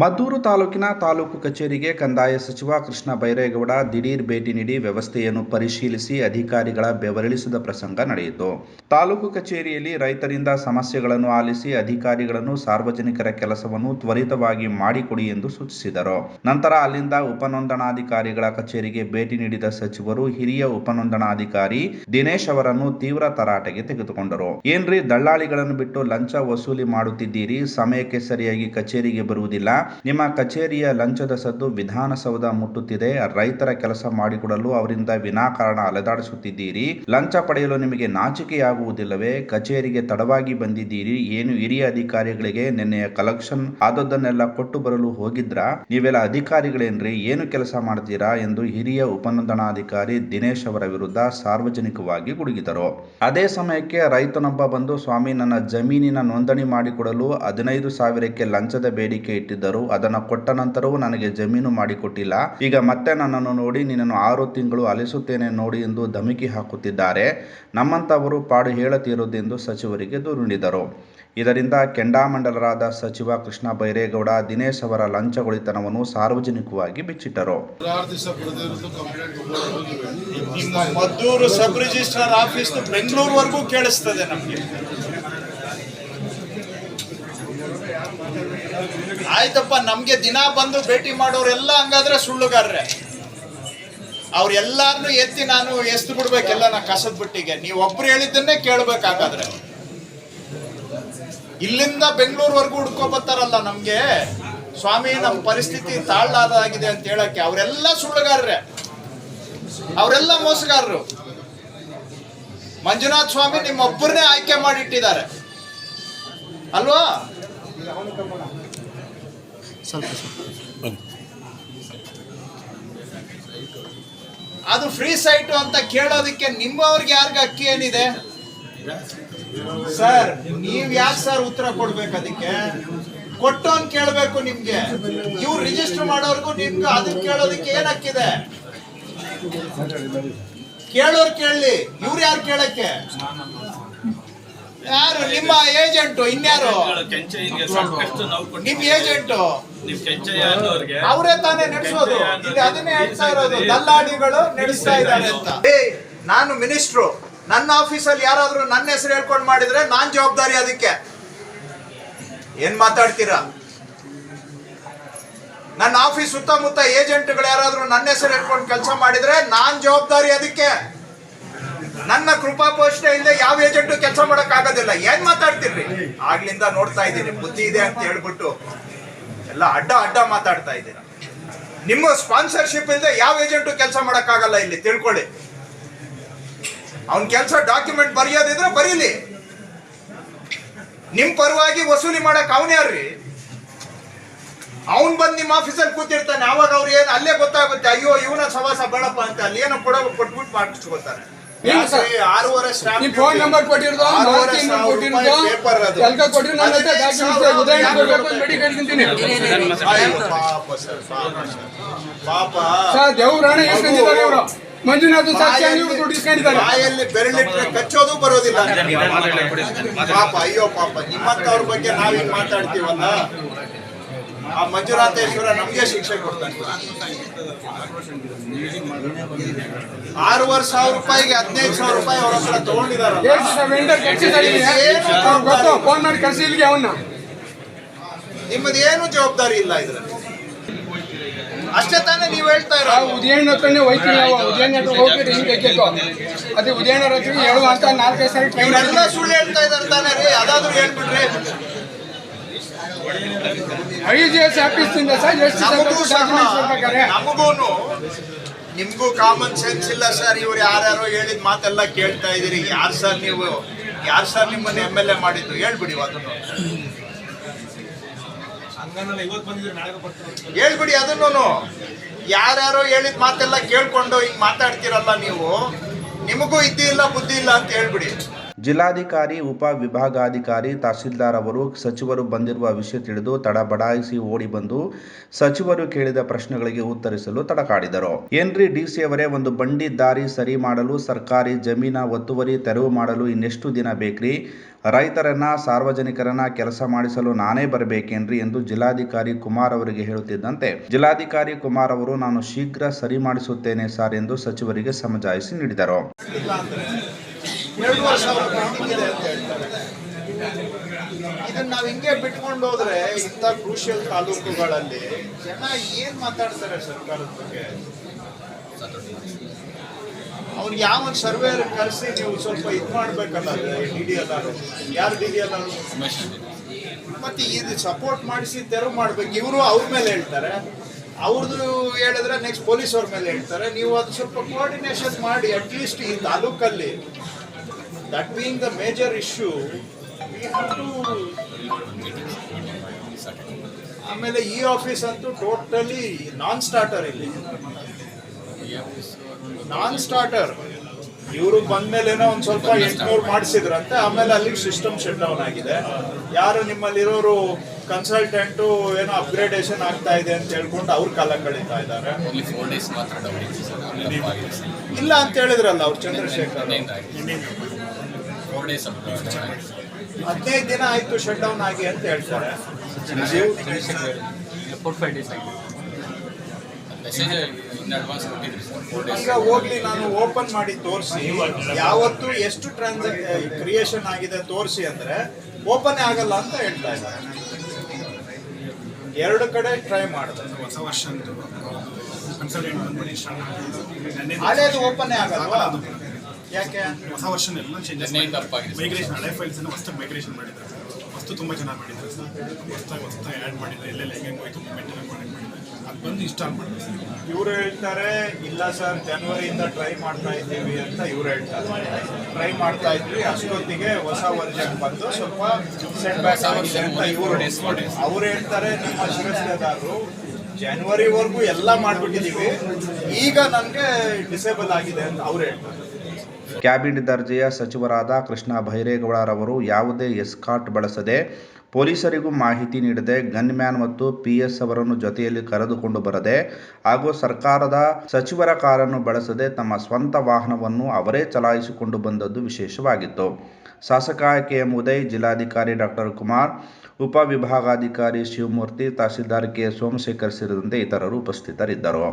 ಮದ್ದೂರು ತಾಲೂಕಿನ ತಾಲೂಕು ಕಚೇರಿಗೆ ಕಂದಾಯ ಸಚಿವ ಕೃಷ್ಣ ಬೈರೇಗೌಡ ದಿಢೀರ್ ಭೇಟಿ ನೀಡಿ ವ್ಯವಸ್ಥೆಯನ್ನು ಪರಿಶೀಲಿಸಿ ಅಧಿಕಾರಿಗಳ ಬೆವರಿಳಿಸಿದ ಪ್ರಸಂಗ ನಡೆಯಿತು. ತಾಲೂಕು ಕಚೇರಿಯಲ್ಲಿ ರೈತರಿಂದ ಸಮಸ್ಯೆಗಳನ್ನು ಆಲಿಸಿ ಅಧಿಕಾರಿಗಳನ್ನು ಸಾರ್ವಜನಿಕರ ಕೆಲಸವನ್ನು ತ್ವರಿತವಾಗಿ ಮಾಡಿಕೊಡಿ ಎಂದು ಸೂಚಿಸಿದರು. ನಂತರ ಅಲ್ಲಿಂದ ಉಪನೋಂದಣಾಧಿಕಾರಿಗಳ ಕಚೇರಿಗೆ ಭೇಟಿ ನೀಡಿದ ಸಚಿವರು ಹಿರಿಯ ಉಪನೋಂದಣಾಧಿಕಾರಿ ದಿನೇಶ್ ಅವರನ್ನು ತೀವ್ರ ತರಾಟೆಗೆ ತೆಗೆದುಕೊಂಡರು. ಏನ್ರಿ ದಳ್ಳಾಳಿಗಳನ್ನು ಬಿಟ್ಟು ಲಂಚ ವಸೂಲಿ ಮಾಡುತ್ತಿದ್ದೀರಿ? ಸಮಯಕ್ಕೆ ಸರಿಯಾಗಿ ಕಚೇರಿಗೆ ಬರುವುದಿಲ್ಲ. ನಿಮ್ಮ ಕಚೇರಿಯ ಲಂಚದ ಸದ್ದು ವಿಧಾನಸೌಧ ಮುಟ್ಟುತ್ತಿದೆ. ರೈತರ ಕೆಲಸ ಮಾಡಿಕೊಡಲು ಅವರಿಂದ ವಿನಾಕಾರಣ ಅಲೆದಾಡಿಸುತ್ತಿದ್ದೀರಿ. ಲಂಚ ಪಡೆಯಲು ನಿಮಗೆ ನಾಚಿಕೆಯಾಗುವುದಿಲ್ಲವೇ? ಕಚೇರಿಗೆ ತಡವಾಗಿ ಬಂದಿದ್ದೀರಿ. ಏನು ಹಿರಿಯ ಅಧಿಕಾರಿಗಳಿಗೆ ನಿನ್ನೆಯ ಕಲೆಕ್ಷನ್ ಆದದ್ದನ್ನೆಲ್ಲ ಕೊಟ್ಟು ಬರಲು ಹೋಗಿದ್ರ? ನೀವೆಲ್ಲ ಅಧಿಕಾರಿಗಳೇನ್ರಿ? ಏನು ಕೆಲಸ ಮಾಡ್ತೀರಾ? ಎಂದು ಹಿರಿಯ ಉಪನೋಂದಣಾಧಿಕಾರಿ ದಿನೇಶ್ ಅವರ ವಿರುದ್ಧ ಸಾರ್ವಜನಿಕವಾಗಿ ಗುಡುಗಿದರು. ಅದೇ ಸಮಯಕ್ಕೆ ರೈತನೊಬ್ಬ ಬಂದು, ಸ್ವಾಮಿ, ನನ್ನ ಜಮೀನಿನ ನೋಂದಣಿ ಮಾಡಿಕೊಡಲು ಹದಿನೈದು ಸಾವಿರಕ್ಕೆ ಲಂಚದ ಬೇಡಿಕೆ ಇಟ್ಟಿದ್ದರು. ಅದನ್ನು ಕೊಟ್ಟ ನಂತರವೂ ನನಗೆ ಜಮೀನು ಮಾಡಿಕೊಟ್ಟಿಲ್ಲ. ಈಗ ಮತ್ತೆ ನನ್ನನ್ನು ನೋಡಿ, ನಿನ್ನನ್ನು ಆರು ತಿಂಗಳು ಅಲಿಸುತ್ತೇನೆ ನೋಡಿ ಎಂದು ಧಮಕಿ ಹಾಕುತ್ತಿದ್ದಾರೆ. ನಮ್ಮಂಥವರು ಪಾಡು ಹೇಳುತ್ತಿರುವುದೆಂದು ಸಚಿವರಿಗೆ ದೂರು ನೀಡಿದರು ಇದರಿಂದ ಕೆಂಡಾಮಂಡಲರಾದ ಸಚಿವ ಕೃಷ್ಣ ಬೈರೇಗೌಡ, ದಿನೇಶ್ ಅವರ ಲಂಚಗೊಳಿತನವನ್ನು ಸಾರ್ವಜನಿಕವಾಗಿ ಬಿಚ್ಚಿಟ್ಟರು. ಮದ್ದೂರು ಸಬ್ ರಿಜಿಸ್ಟ್ರಾರ್ ಆಫೀಸ್ ಬೆಂಗಳೂರುವರೆಗೂ ಕೇಳಿಸ್ತದೆ ನಮ್ಗೆ. ಆಯ್ತಪ್ಪ, ನಮ್ಗೆ ದಿನ ಬಂದು ಭೇಟಿ ಮಾಡೋರೆಲ್ಲ ಹಂಗಾದ್ರೆ ಸುಳ್ಳುಗಾರ್ರೆ. ಅವ್ರೆಲ್ಲಾರನು ಎತ್ತಿ ನಾನು ಎಸ್ತು ಬಿಡ್ಬೇಕೆಲ್ಲ ನಾ ಕಸದ ಬಿಟ್ಟಿಗೆ. ನೀವು ಒಬ್ರು ಹೇಳಿದ್ದನ್ನೇ ಕೇಳ್ಬೇಕಾಗಾದ್ರೆ. ಇಲ್ಲಿಂದ ಬೆಂಗಳೂರುವರೆಗೂ ಹುಡ್ಕೊ ಬರ್ತಾರಲ್ಲ ನಮ್ಗೆ. ಸ್ವಾಮಿ ನಮ್ಮ ಪರಿಸ್ಥಿತಿ ತಾಳ್ಲಾದಾಗಿದೆ ಅಂತ ಹೇಳಕ್ಕೆ ಅವರೆಲ್ಲ ಸುಳ್ಳುಗಾರ್ರೆ. ಅವರೆಲ್ಲ ಮೋಸಗಾರರು. ಮಂಜುನಾಥ್ ಸ್ವಾಮಿ ನಿಮ್ಮೊಬ್ಬರನ್ನೇ ಆಯ್ಕೆ ಮಾಡಿಟ್ಟಿದ್ದಾರೆ. ಅಲ್ವಾ? ಅದು ಫ್ರೀ ಸೈಟ್ ಅಂತ ಕೇಳೋದಕ್ಕೆ ನಿಮ್ಮವ್ರಿಗೆ ಯಾರಿಗ ಅಕ್ಕಿ ಏನಿದೆ? ಸರ್ ನೀವ್ ಯಾಕೆ ಸರ್ ಉತ್ತರ ಕೊಡ್ಬೇಕು ಅದಕ್ಕೆ? ಕೊಟ್ಟೋನ್ ಕೇಳಬೇಕು ನಿಮ್ಗೆ. ಇವ್ರು ರಿಜಿಸ್ಟರ್ ಮಾಡೋರ್ಗು ನಿಮ್ಗೆ ಅದಕ್ಕೆ ಕೇಳೋದಕ್ಕೆ ಏನ್ ಹಕ್ಕಿದೆ? ಕೇಳೋರ್ ಕೇಳಲಿ. ಇವ್ರು ಯಾರು ಕೇಳಕ್ಕೆ? ಯಾರು? ನಿಮ್ಮ ಏಜೆಂಟ್ ಇನ್ಯಾರು? ನಿಮ್ ಏಜೆಂಟ್ ಅವರೇ ತಾನೇ ನಡೆಸೋದು. ಇಲ್ಲಿ ಅದನ್ನೇ ಹೇಳ್ತಾ ಇರೋದು. ದಲ್ಲಾಳಿಗಳು ನಡೆಸ್ತಾ ಇದ್ದಾರೆ ಅಂತ. ಏ ನಾನು ಮಿನಿಸ್ಟ್ರು. ನನ್ನ ಆಫೀಸಲ್ಲಿ ಯಾರಾದ್ರೂ ನನ್ನ ಹೆಸರು ಹೇಳ್ಕೊಂಡು ಮಾಡಿದ್ರೆ ನಾನ್ ಜವಾಬ್ದಾರಿ ಅದಕ್ಕೆ. ಏನ್ ಮಾತಾಡ್ತೀರಾ? ನನ್ನ ಆಫೀಸ್ ಸುತ್ತಮುತ್ತ ಏಜೆಂಟ್ಗಳು ಯಾರಾದ್ರೂ ನನ್ನ ಹೆಸರು ಹೇಳ್ಕೊಂಡು ಕೆಲಸ ಮಾಡಿದ್ರೆ ನಾನ್ ಜವಾಬ್ದಾರಿ ಅದಕ್ಕೆ. ನನ್ನ ಕೃಪಾ ಪೋಷಣೆ ಯಾವ ಏಜೆಂಟು ಕೆಲಸ ಮಾಡಕ್ ಆಗೋದಿಲ್ಲ ಏನ್ ಮಾತಾಡ್ತಿರ್ರಿ? ಆಗ್ಲಿಂದ ನೋಡ್ತಾ ಇದ್ದೀನಿ. ಬುದ್ಧಿ ಇದೆ ಅಂತ ಹೇಳ್ಬಿಟ್ಟು ಎಲ್ಲ ಅಡ್ಡ ಅಡ್ಡ ಮಾತಾಡ್ತಾ ಇದ್ದೀನಿ. ನಿಮ್ಮ ಸ್ಪಾನ್ಸರ್ಶಿಪ್ ಇಲ್ಲದೆ ಯಾವ ಏಜೆಂಟು ಕೆಲಸ ಮಾಡಕ್ಕಾಗಲ್ಲ ಇಲ್ಲಿ? ತಿಳ್ಕೊಳ್ಳಿ. ಅವನ್ ಕೆಲಸ ಡಾಕ್ಯುಮೆಂಟ್ ಬರೆಯೋದಿದ್ರೆ ಬರೀಲಿ. ನಿಮ್ ಪರವಾಗಿ ವಸೂಲಿ ಮಾಡಕ್ ಅವನ್ಯಾರ್ರಿ ಅವನ್ ಬಂದ್ ನಿಮ್ಮ ಆಫೀಸಲ್ಲಿ ಕೂತಿರ್ತಾನೆ. ಅವಾಗ ಅವ್ರು ಏನ್, ಅಲ್ಲೇ ಗೊತ್ತಾಗುತ್ತೆ. ಅಯ್ಯೋ, ಇವನ ಸವಾಸ ಬೇಡಪ್ಪ ಅಂತ. ಅಲ್ಲಿ ಏನೋ ಕೊಡೋ ಕೊಟ್ಬಿಟ್ಟು ಮಾಡಿಸ್ಕೊತಾರೆ ನಿಮ್ ಫೋನ್ ನಂಬರ್ ಕೊಟ್ಟಿರೋದು. ಎಲ್ಕ ಕೊಟ್ಟಿರೋ ನನ್ನ ಹತ್ರ ಡಾಕ್ಯುಮೆಂಟ್ಸ್ ಉದಾಹರಣೆ ಕೊಡ್ಬೇಕು ಅಂತ ಸರ್ ದೇವ್ರಾಣ ಇವರು ಮಂಜುನಾಥ್ ಸಾಕ್ಷಿ ಇವರು ದುಡ್ಡು ಇಸ್ಕೊಂಡಿದ್ದಾರೆ. ಬಾಯಲ್ಲಿ ಬೆರಳಿಟ್ರೆ ಕಚ್ಚೋದು ಬರೋದಿಲ್ಲ. ಪಾಪ ಅಯ್ಯೋ ಪಾಪ. ನಿಮ್ಮಂತವ್ರ ಬಗ್ಗೆ ನಾವೇನ್ ಮಾತಾಡ್ತೀವಲ್ಲ? ಆ ಮಂಜುನಾಥೇಶ್ವರ ನಮ್ಗೆ ಶಿಕ್ಷೆ ಕೊಡ್ತಾನೆ ಆರೂವರೆ ಸಾವಿರ ರೂಪಾಯಿಗೆ ಹದಿನೈದು ಸಾವಿರ ರೂಪಾಯಿ ಅವ್ರ ಹತ್ರ ತಗೊಂಡಿದ್ದಾರೆ ಫೋನ್ ಮಾಡಿ ಕಳ್ಸಿ ಇಲ್ಲಿಗೆ ಅವನ್ನ ನಿಮ್ಮದು ಏನು ಜವಾಬ್ದಾರಿ ಇಲ್ಲ ಇದ್ರಲ್ಲಿ? ಅಷ್ಟೇ ತಾನೇ ನೀವು ಹೇಳ್ತಾ ಇರೋ ಉದಯಣ್ಣ ಹತ್ರನೇ ಹೋಯ್ತೀವಿ ನಾವು. ಉದಯಣ್ಣ ಹತ್ರ ಹೋಗ್ಬಿಟ್ಟು ಹಿಂಗೆ ಬೇಕಿತ್ತು ಅದೇ ಉದಯಣ್ಣ ಹತ್ರ ಹೇಳುವ ಅಂತ ನಾಲ್ಕೈದು ಸಾರಿ ಟೈಮ್ ಎಲ್ಲ ಸುಳ್ಳು ಹೇಳ್ತಾ ಇದ್ದಾರೆ ತಾನೇ ರೀ. ಅದಾದ್ರೂ ಹೇಳ್ಬಿಟ್ರಿ. ಐ ಜಿ ಎಸ್ ಆಫೀಸಿಂದ ಸರ್ ಎಷ್ಟು ನಮಗೂ ನಿಮ್ಗೂ ಕಾಮನ್ ಸೆನ್ಸ್ ಇಲ್ಲ ಸರ್ ಇವ್ರು ಯಾರ್ಯಾರೋ ಹೇಳಿದ ಮಾತೆಲ್ಲ ಕೇಳ್ತಾ ಇದ್ದೀರಿ. ಯಾರು ಸರ್ ನೀವು? ಯಾರು ಸರ್ ನಿಮ್ಮನ್ನ ಎಂ ಎಲ್ ಎ ಮಾಡಿದ್ದು? ಹೇಳ್ಬಿಡಿ ಅದನ್ನು ಹೇಳ್ಬಿಡಿ ಅದನ್ನು ಯಾರ್ಯಾರೋ ಹೇಳಿದ ಮಾತೆಲ್ಲ ಕೇಳ್ಕೊಂಡು ಹಿಂಗ್ ಮಾತಾಡ್ತಿರಲ್ಲ ನೀವು? ನಿಮಗೂ ಇದ್ದಿಲ್ಲ ಬುದ್ಧಿ ಇಲ್ಲ ಅಂತ ಹೇಳ್ಬಿಡಿ. ಜಿಲ್ಲಾಧಿಕಾರಿ, ಉಪ ವಿಭಾಗಾಧಿಕಾರಿ, ತಹಸೀಲ್ದಾರ್ ಅವರು ಸಚಿವರು ಬಂದಿರುವ ವಿಷಯ ತಿಳಿದು ತಡಬಡಾಯಿಸಿ ಓಡಿ ಬಂದು ಸಚಿವರು ಕೇಳಿದ ಪ್ರಶ್ನೆಗಳಿಗೆ ಉತ್ತರಿಸಲು ತಡಕಾಡಿದರು. ಏನ್ರಿ ಡಿಸಿ ಅವರೇ, ಒಂದು ಬಂಡಿ ದಾರಿ ಸರಿ ಮಾಡಲು ಸರ್ಕಾರಿ ಜಮೀನ ಒತ್ತುವರಿ ತೆರವು ಮಾಡಲು ಇನ್ನೆಷ್ಟು ದಿನ ಬೇಕ್ರಿ? ರೈತರನ್ನ, ಸಾರ್ವಜನಿಕರನ್ನ ಕೆಲಸ ಮಾಡಿಸಲು ನಾನೇ ಬರಬೇಕೇನ್ರಿ ಎಂದು ಜಿಲ್ಲಾಧಿಕಾರಿ ಕುಮಾರ್ ಅವರಿಗೆ ಹೇಳುತ್ತಿದ್ದಂತೆ, ಜಿಲ್ಲಾಧಿಕಾರಿ ಕುಮಾರ್ ಅವರು, ನಾನು ಶೀಘ್ರ ಸರಿ ಮಾಡಿಸುತ್ತೇನೆ ಸರ್ ಎಂದು ಸಚಿವರಿಗೆ ಸಮಜಾಯಿಸಿ ನೀಡಿದರು. ಇಲ್ಲ ವರ್ಷ ಇದೆ ಅಂತ ಹೇಳ್ತಾರೆ. ಇದನ್ನ ನಾವು ಹಿಂಗೆ ಬಿಟ್ಕೊಂಡು ಹೋದ್ರೆ ಇಂಥ ಕ್ರೂಷಿಯಲ್ ತಾಲೂಕುಗಳಲ್ಲಿ ಜನ ಏನ್ ಮಾತಾಡ್ತಾರೆ ಸರ್ಕಾರದ ಬಗ್ಗೆ? ಅವ್ರಿಗೆ ಯಾವ ಸರ್ವೇರ್ ಕರೆಸಿ ನೀವು ಸ್ವಲ್ಪ ಇದು ಮಾಡ್ಬೇಕಲ್ಲ ಡಿ ಡಿ ಎಲ್ ಆರ್ ಯಾರು ಡಿ ಡಿ ಎಲ್ ಆರ್ ಮತ್ತೆ ಇದು ಸಪೋರ್ಟ್ ಮಾಡಿಸಿ ತೆರವು ಮಾಡ್ಬೇಕು. ಇವರು ಅವ್ರ ಮೇಲೆ ಹೇಳ್ತಾರೆ. ಅವ್ರದ್ದು ಹೇಳಿದ್ರೆ ನೆಕ್ಸ್ಟ್ ಪೊಲೀಸ್ ಅವ್ರ ಮೇಲೆ ಹೇಳ್ತಾರೆ. ನೀವು ಅದು ಸ್ವಲ್ಪ ಕೋಆರ್ಡಿನೇಷನ್ ಮಾಡಿ ಅಟ್ಲೀಸ್ಟ್ ಈ ತಾಲೂಕಲ್ಲಿ that issue, we have to. ಆಮೇಲೆ ಈ ಆಫೀಸ್ ಅಂತೂ ಟೋಟಲಿ ನಾನ್ ಸ್ಟಾರ್ಟರ್ ಇಲ್ಲಿ. ನಾನ್ ಸ್ಟಾರ್ಟರ್ ಇವರು ಬಂದ್ಮೇಲೆನೋ ಒಂದು ಸ್ವಲ್ಪ ಎಂಟ್ನೂರು ಮಾಡಿಸಿದ್ರಂತೆ ಆಮೇಲೆ ಅಲ್ಲಿಗೆ ಸಿಸ್ಟಮ್ ಶಟ್ ಡೌನ್ ಆಗಿದೆ. ಯಾರು ನಿಮ್ಮಲ್ಲಿರೋರು ಕನ್ಸಲ್ಟೆಂಟು ಏನೋ ಅಪ್ಗ್ರೇಡೇಷನ್ ಆಗ್ತಾ ಇದೆ ಅಂತ ಹೇಳ್ಕೊಂಡು ಅವ್ರ ಕಾಲ ಕಳೀತಾ ಇದ್ದಾರೆ. ಇಲ್ಲ ಅಂತ ಹೇಳಿದ್ರಲ್ಲ ಅವ್ರು ಚಂದ್ರಶೇಖರ್ ಹದಿನೈದು ದಿನ ಆಯ್ತು ಶಟ್ ಡೌನ್ ಆಗಿ ಅಂತ ಹೇಳ್ತಾರೆ. ಈಗ ಹೋಗ್ಲಿ ನಾನು ಓಪನ್ ಮಾಡಿ ತೋರಿಸಿ. ಯಾವತ್ತು ಎಷ್ಟು ಟ್ರಾನ್ಸಾಕ್ ಕ್ರಿಯೇಷನ್ ಆಗಿದೆ ತೋರಿಸಿ ಅಂದ್ರೆ ಓಪನ್ ಆಗಲ್ಲ ಅಂತ ಹೇಳ್ತಾ ಇದ್ದಾರೆ. ಎರಡು ಕಡೆ ಟ್ರೈ ಮಾಡಿದೆ. ಹೊಸ ವರ್ಷ ಹಳೇದು ಓಪನ್ ಆಗಲ್ವಾ? ಯಾಕೆ ಹೊಸ ವರ್ಷ ಎಲ್ಲ ಚೇಂಜಸ್. ಮೈಗ್ರೇಷನ್ ಹಳೆ ಫೈಲ್ಸ್ ಅನ್ನು ಹೊಸ್ತಾಗಿ ಮೈಗ್ರೇಷನ್ ಮಾಡಿದ್ದಾರೆ ವಸ್ತು ತುಂಬ ಚೆನ್ನಾಗಿ ಮಾಡಿದ್ದಾರೆ ಸರ್. ಹೊಸ್ತಾಗಿ ಹೊಸ್ತಾಗಿ ಆ್ಯಡ್ ಮಾಡಿದ್ದಾರೆ ಎಲ್ಲೆಲ್ಲ ಹೆಂಗೆ ಹೋಯ್ತು ಮೇಂಟೈನ್ ಮಾಡಿ ಮಾಡಿದ್ದಾರೆ ಅದು ಬಂದು ಇನ್ಸ್ಟಾಲ್ ಮಾಡಿದ್ದಾರೆ ಸರ್. ಇವ್ರು ಹೇಳ್ತಾರೆ ಇಲ್ಲ ಸರ್ ಜನವರಿಯಿಂದ ಟ್ರೈ ಮಾಡ್ತಾ ಇದ್ದೀವಿ ಅಂತ ಇವ್ರು ಹೇಳ್ತಾರೆ. ಟ್ರೈ ಮಾಡ್ತಾ ಇದ್ವಿ ಅಷ್ಟೊತ್ತಿಗೆ ಹೊಸ ವರ್ಷಕ್ಕೆ ಬಂದು ಸ್ವಲ್ಪ ಸೆಟ್ ಬ್ಯಾಕ್ ಆಗಿದೆ ಅಂತ ಇವರು ಅವ್ರು ಹೇಳ್ತಾರೆ ನಿಮ್ಮ ಶಿರಸ್ತೆದಾರರು ಜನವರಿವರೆಗೂ ಎಲ್ಲ ಮಾಡ್ಬಿಟ್ಟಿದೀವಿ. ಈಗ ನನಗೆ ಡಿಸೇಬಲ್ ಆಗಿದೆ ಅಂತ ಅವ್ರು ಹೇಳ್ತಾರೆ. ಕ್ಯಾಬಿನೆಟ್ ದರ್ಜೆಯ ಸಚಿವರಾದ ಕೃಷ್ಣ ಬೈರೇಗೌಡರವರು ಯಾವುದೇ ಎಸ್ಕಾಟ್ ಬಳಸದೆ ಪೊಲೀಸರಿಗೂ ಮಾಹಿತಿ ನೀಡದೆ ಗನ್ಮ್ಯಾನ್ ಮತ್ತು ಪಿಎಸ್ ಅವರನ್ನು ಜೊತೆಯಲ್ಲಿ ಕರೆದುಕೊಂಡು ಬರದೆ ಹಾಗೂ ಸರ್ಕಾರದ ಸಚಿವರ ಕಾರನ್ನು ಬಳಸದೆ ತಮ್ಮ ಸ್ವಂತ ವಾಹನವನ್ನು ಅವರೇ ಚಲಾಯಿಸಿಕೊಂಡು ಬಂದದ್ದು ವಿಶೇಷವಾಗಿತ್ತು. ಶಾಸಕ ಕೆ. ಎಂ ಉದಯ್ ಜಿಲ್ಲಾಧಿಕಾರಿ ಡಾಕ್ಟರ್ ಕುಮಾರ್ ಉಪವಿಭಾಗಾಧಿಕಾರಿ ಶಿವಮೂರ್ತಿ, ತಹಸೀಲ್ದಾರ್ ಕೆ. ಸೋಮಶೇಖರ್ ಸೇರಿದಂತೆ ಇತರರು ಉಪಸ್ಥಿತರಿದ್ದರು.